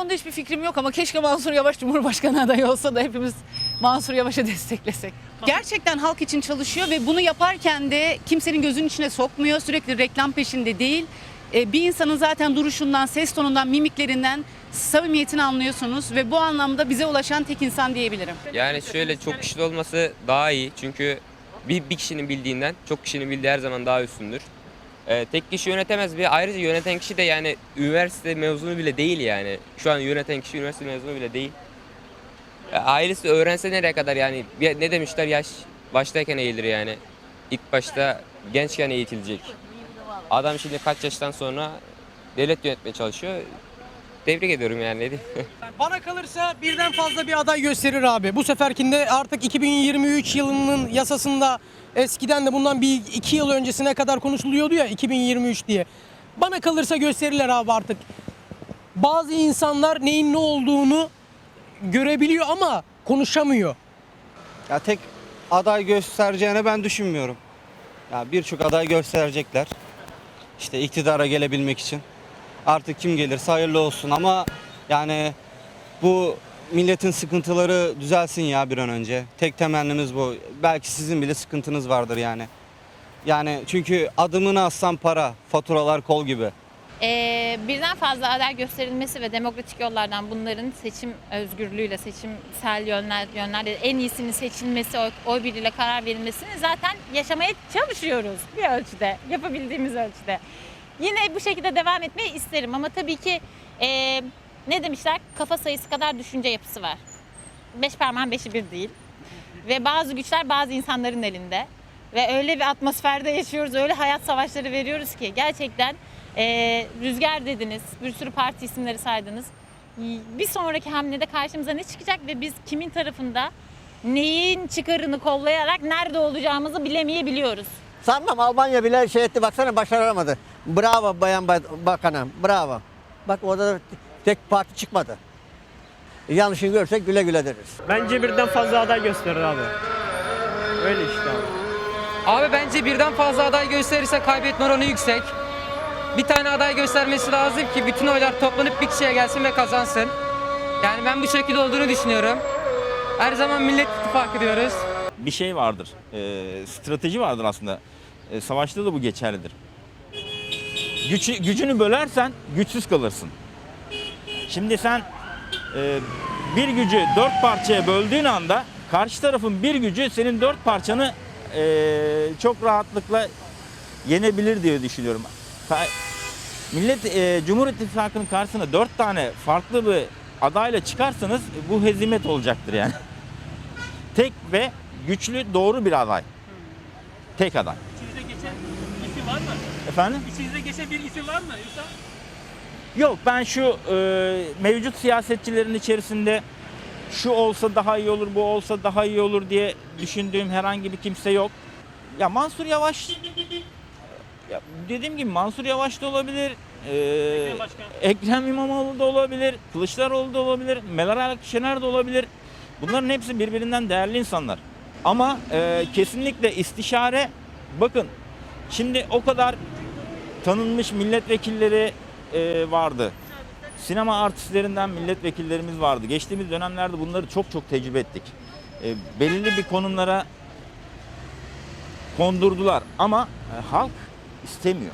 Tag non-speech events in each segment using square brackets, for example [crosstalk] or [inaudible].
konuda hiçbir fikrim yok ama keşke Mansur Yavaş Cumhurbaşkanı adayı olsa da hepimiz Mansur Yavaş'ı [laughs] desteklesek. Gerçekten halk için çalışıyor ve bunu yaparken de kimsenin gözünün içine sokmuyor. Sürekli reklam peşinde değil. Ee, Bir insanın zaten duruşundan, ses tonundan, mimiklerinden samimiyetini anlıyorsunuz ve bu anlamda bize ulaşan tek insan diyebilirim. Yani şöyle çok kişili olması daha iyi. Çünkü bir, bir kişinin bildiğinden çok kişinin bildiği her zaman daha üstündür. Ee, tek kişi yönetemez ve ayrıca yöneten kişi de yani üniversite mezunu bile değil yani. Şu an yöneten kişi üniversite mezunu bile değil. Ailesi öğrense nereye kadar yani ne demişler yaş baştayken eğilir yani. İlk başta gençken eğitilecek. Adam şimdi kaç yaştan sonra devlet yönetmeye çalışıyor. Tebrik ediyorum yani ne diyeyim. [laughs] Bana kalırsa birden fazla bir aday gösterir abi. Bu seferkinde artık 2023 yılının yasasında eskiden de bundan bir iki yıl öncesine kadar konuşuluyordu ya 2023 diye. Bana kalırsa gösterirler abi artık. Bazı insanlar neyin ne olduğunu görebiliyor ama konuşamıyor. Ya tek aday göstereceğini ben düşünmüyorum. Ya birçok aday gösterecekler. İşte iktidara gelebilmek için. Artık kim gelirse hayırlı olsun ama yani bu milletin sıkıntıları düzelsin ya bir an önce. Tek temennimiz bu. Belki sizin bile sıkıntınız vardır yani. Yani çünkü adımını aslan para, faturalar kol gibi. Ee, birden fazla aday gösterilmesi ve demokratik yollardan bunların seçim özgürlüğüyle, seçimsel yönler, yönlerle en iyisinin seçilmesi, oy, oy birliğiyle karar verilmesini zaten yaşamaya çalışıyoruz bir ölçüde, yapabildiğimiz ölçüde. Yine bu şekilde devam etmeyi isterim ama tabii ki ee, ne demişler? Kafa sayısı kadar düşünce yapısı var. Beş parmağın beşi bir değil. Ve bazı güçler bazı insanların elinde. Ve öyle bir atmosferde yaşıyoruz, öyle hayat savaşları veriyoruz ki gerçekten ee, Rüzgar dediniz, bir sürü parti isimleri saydınız. Bir sonraki hamlede karşımıza ne çıkacak ve biz kimin tarafında neyin çıkarını kollayarak nerede olacağımızı bilemeyebiliyoruz. Sanmam Almanya bile şey etti baksana başaramadı. Bravo bayan ba- bakanım bravo. Bak orada da tek parti çıkmadı. Yanlışını görsek güle güle deriz. Bence birden fazla aday gösterir abi. Öyle işte abi. Abi bence birden fazla aday gösterirse kaybetme oranı yüksek. Bir tane aday göstermesi lazım ki bütün oylar toplanıp bir kişiye gelsin ve kazansın. Yani ben bu şekilde olduğunu düşünüyorum. Her zaman Millet İttifakı diyoruz. Bir şey vardır. e, strateji vardır aslında. E, savaşta da bu geçerlidir. Gücü, gücünü bölersen güçsüz kalırsın. Şimdi sen e, bir gücü dört parçaya böldüğün anda karşı tarafın bir gücü senin dört parçanı e, çok rahatlıkla yenebilir diye düşünüyorum. Millet e, Cumhur İttifakı'nın karşısına dört tane farklı bir adayla çıkarsanız bu hezimet olacaktır yani. [laughs] Tek ve güçlü doğru bir aday. Tek aday. İçinizde geçen isim var mı? Efendim? İçinizde geçen bir isim var mı? Yoksa Yok ben şu e, mevcut siyasetçilerin içerisinde şu olsa daha iyi olur, bu olsa daha iyi olur diye düşündüğüm herhangi bir kimse yok. Ya Mansur Yavaş ya dediğim gibi Mansur Yavaş da olabilir. e, Ekrem Başkan. Ekrem İmamoğlu da olabilir. Kılıçdaroğlu da olabilir. Meral Akşener de olabilir. Bunların hepsi birbirinden değerli insanlar. Ama e, kesinlikle istişare bakın şimdi o kadar tanınmış milletvekilleri e, vardı. Sinema artistlerinden milletvekillerimiz vardı. Geçtiğimiz dönemlerde bunları çok çok tecrübe ettik. E, belirli bir konumlara kondurdular ama e, halk istemiyor.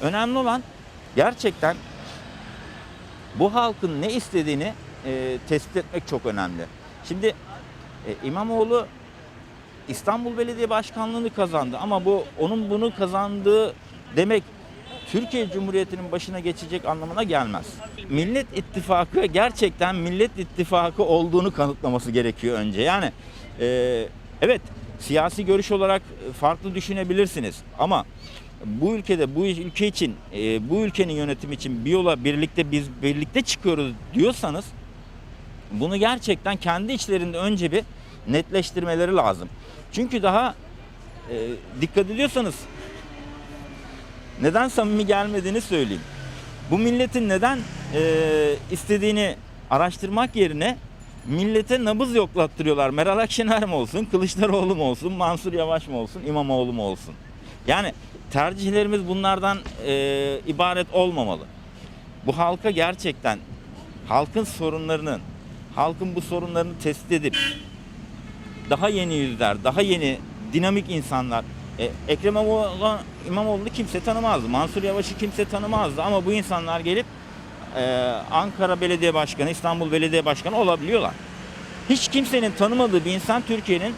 Önemli olan gerçekten bu halkın ne istediğini e, tespit etmek çok önemli. Şimdi e, İmamoğlu İstanbul Belediye Başkanlığı'nı kazandı ama bu onun bunu kazandığı demek Türkiye Cumhuriyeti'nin başına geçecek anlamına gelmez. Millet İttifakı gerçekten Millet İttifakı olduğunu kanıtlaması gerekiyor önce. Yani e, evet siyasi görüş olarak farklı düşünebilirsiniz ama bu ülkede bu ülke için e, bu ülkenin yönetimi için bir yola birlikte biz birlikte çıkıyoruz diyorsanız bunu gerçekten kendi içlerinde önce bir netleştirmeleri lazım. Çünkü daha e, dikkat ediyorsanız neden samimi gelmediğini söyleyeyim. Bu milletin neden e, istediğini araştırmak yerine millete nabız yoklattırıyorlar. Meral Akşener mi olsun, Kılıçdaroğlu mu olsun, Mansur Yavaş mı olsun, İmamoğlu mu olsun? Yani tercihlerimiz bunlardan e, ibaret olmamalı. Bu halka gerçekten halkın sorunlarının, halkın bu sorunlarını tespit edip daha yeni yüzler, daha yeni dinamik insanlar. E, Ekrem İmamoğlu, İmamoğlu'nu kimse tanımazdı. Mansur Yavaş'ı kimse tanımazdı ama bu insanlar gelip e, Ankara Belediye Başkanı, İstanbul Belediye Başkanı olabiliyorlar. Hiç kimsenin tanımadığı bir insan Türkiye'nin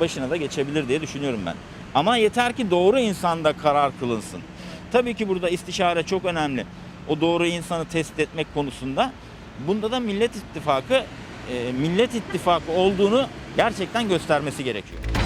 başına da geçebilir diye düşünüyorum ben. Ama yeter ki doğru insanda karar kılınsın. Tabii ki burada istişare çok önemli. O doğru insanı tespit etmek konusunda. Bunda da Millet İttifakı e, Millet İttifakı olduğunu gerçekten göstermesi gerekiyor.